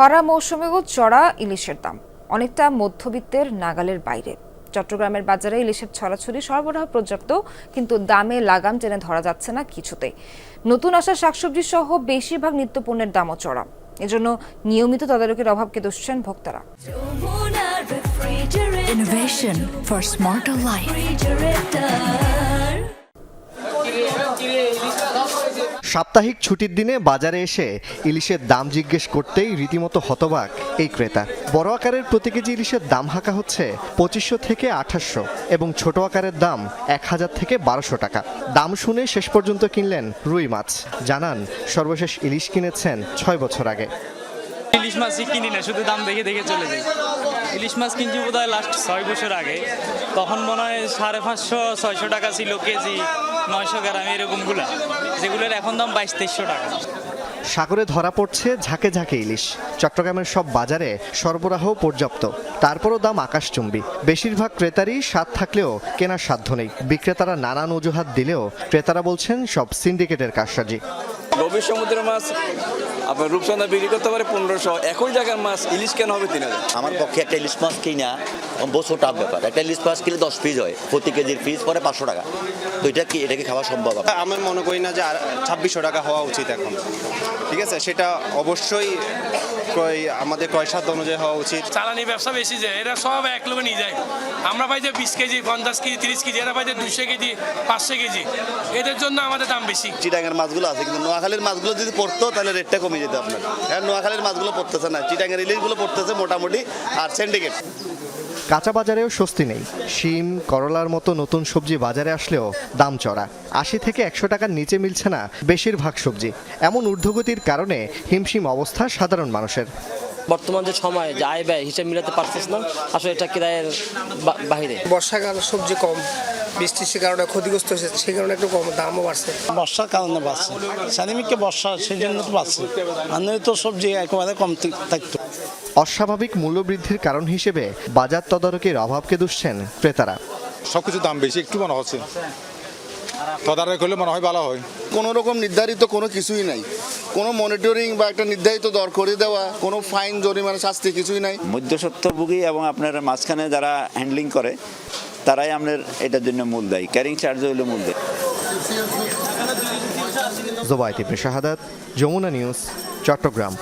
খরা মৌসুমেও চড়া ইলিশের দাম, অনেকটা মধ্যবিত্তের নাগালের বাইরে। চট্টগ্রামের বাজারে ইলিশের ছড়াছড়ি সরবরাহ পর্যাপ্ত, কিন্তু দামে লাগাম টেনে ধরা যাচ্ছে না কিছুতে। নতুন আসা শাকসবজি সহ বেশিরভাগ নিত্যপণ্যের দামও চড়া। এজন্য নিয়মিত তদারকির অভাবকে দুষছেন ভোক্তারা। Innovation for smarter life. সাপ্তাহিক ছুটির দিনে বাজারে এসে ইলিশের দাম জিজ্ঞেস করতেই রীতিমতো হতবাক এই ক্রেতা। বড় আকারের প্রতি কেজি ইলিশের দাম হাঁকা হচ্ছে পঁচিশশো থেকে আঠাশশো এবং ছোট আকারের দাম এক হাজার থেকে বারোশো টাকা। দাম শুনে শেষ পর্যন্ত কিনলেন রুই মাছ। জানান, সর্বশেষ ইলিশ কিনেছেন ছয় বছর আগে। ইলিশ মাছই কিনি না, শুধু দাম দেখে দেখে চলে যাই। ইলিশ মাছ কিনছি বোধ হয় লাস্ট ছয় বছর আগে। তখন মনে হয় সাড়ে পাঁচশো, ছয়শো টাকা ছিল কেজি, নয়শো গ্রাম, এরকমগুলা। যেগুলোর এখন দাম বাইশ, তেইশশো টাকা। সাগরে ধরা পড়ছে ঝাঁকে ঝাঁকে ইলিশ। চট্টগ্রামের সব বাজারে সরবরাহ পর্যাপ্ত। তারপরও দাম আকাশচুম্বী। বেশিরভাগ ক্রেতারই স্বাদ থাকলেও কেনার সাধ্য নেই। বিক্রেতারা নানান অজুহাত দিলেও ক্রেতারা বলছেন সব সিন্ডিকেটের কারসাজি। গভীর সমুদ্রের মাছ আপনার রূপচন্দা বিক্রি করতে পারে পনেরোশো। একই জায়গার মাছ ইলিশ কেন হবে তিন হাজার? আমার পক্ষে একটা ইলিশ মাছ কিনা বছর টাফ ব্যাপার। একটা ইলিশ মাছ কিনে দশ পিস হয় প্রতি কেজির পিস পরে পাঁচশো টাকা। তো এটা কি এটাকে খাওয়া সম্ভব? আমি মনে করি না যে আর ছাব্বিশশো টাকা হওয়া উচিত এখন। ঠিক আছে সেটা অবশ্যই ক্রয় আমাদের ক্রয় সাধ্য অনুযায়ী হওয়া উচিত। চালানি ব্যবসা বেশি যায় এরা সব এক লোকে নিয়ে যায়। আমরা পাই যে বিশ কেজি পঞ্চাশ কেজি তিরিশ কেজি এরা পাই যে দুশো কেজি পাঁচশো কেজি। এদের জন্য আমাদের দাম বেশি। চিটাঙ্গের মাছগুলো আছে কিন্তু নোয়াখালীর মাছগুলো যদি পড়তো তাহলে রেটটা কমে যেত আপনার। কারণ নোয়াখালীর মাছগুলো পড়তেছে না চিটাঙ্গের ইলিশগুলো পড়তেছে মোটামুটি আর সিন্ডিকেট কাঁচা বাজারেও স্বস্তি নেই। শিম করলার মতো নতুন সবজি বাজারে আসলেও দাম চড়া। আশি থেকে একশো টাকার নিচে মিলছে না বেশিরভাগ সবজি। এমন ঊর্ধ্বগতির কারণে হিমশিম অবস্থা সাধারণ মানুষের। বর্তমান যে সময় যে আয় ব্যয় হিসেব মিলাতে পারছিস না আসলে এটা কিরায়ের বা- বাহিরে। বর্ষাকাল সবজি কম বৃষ্টির কারণে ক্ষতিগ্রস্ত হয়েছে সেই কারণে একটু কম দামও বাড়ছে। বর্ষার কারণে বাড়ছে। সানিমিককে বর্ষা সেই জন্য তো বাড়ছে। আর তো সবজি একেবারে কম থাক- থাকতো। অস্বাভাবিক মূল্যবৃদ্ধির কারণ হিসেবে বাজার তদারকির অভাবকে দুষছেন ক্রেতারা। সব কিছু দাম বেশি একটু মনে হচ্ছে। তদারক হলে মনে হয় ভালো হয়। কোনো রকম নির্ধারিত কোনো কিছুই নাই। কোনো মনিটরিং বা একটা নির্ধারিত দর করে দেওয়া কোনো ফাইন জরিমানা শাস্তি কিছুই নাই। মধ্যসত্ত্বভোগী এবং আপনার মাঝখানে যারা হ্যান্ডলিং করে তারাই আপনার এটার জন্য মূল দেয়। ক্যারিং চার্জ হইল মূল দেয়। ইবনে শাহাদাত যমুনা নিউজ চট্টগ্রাম।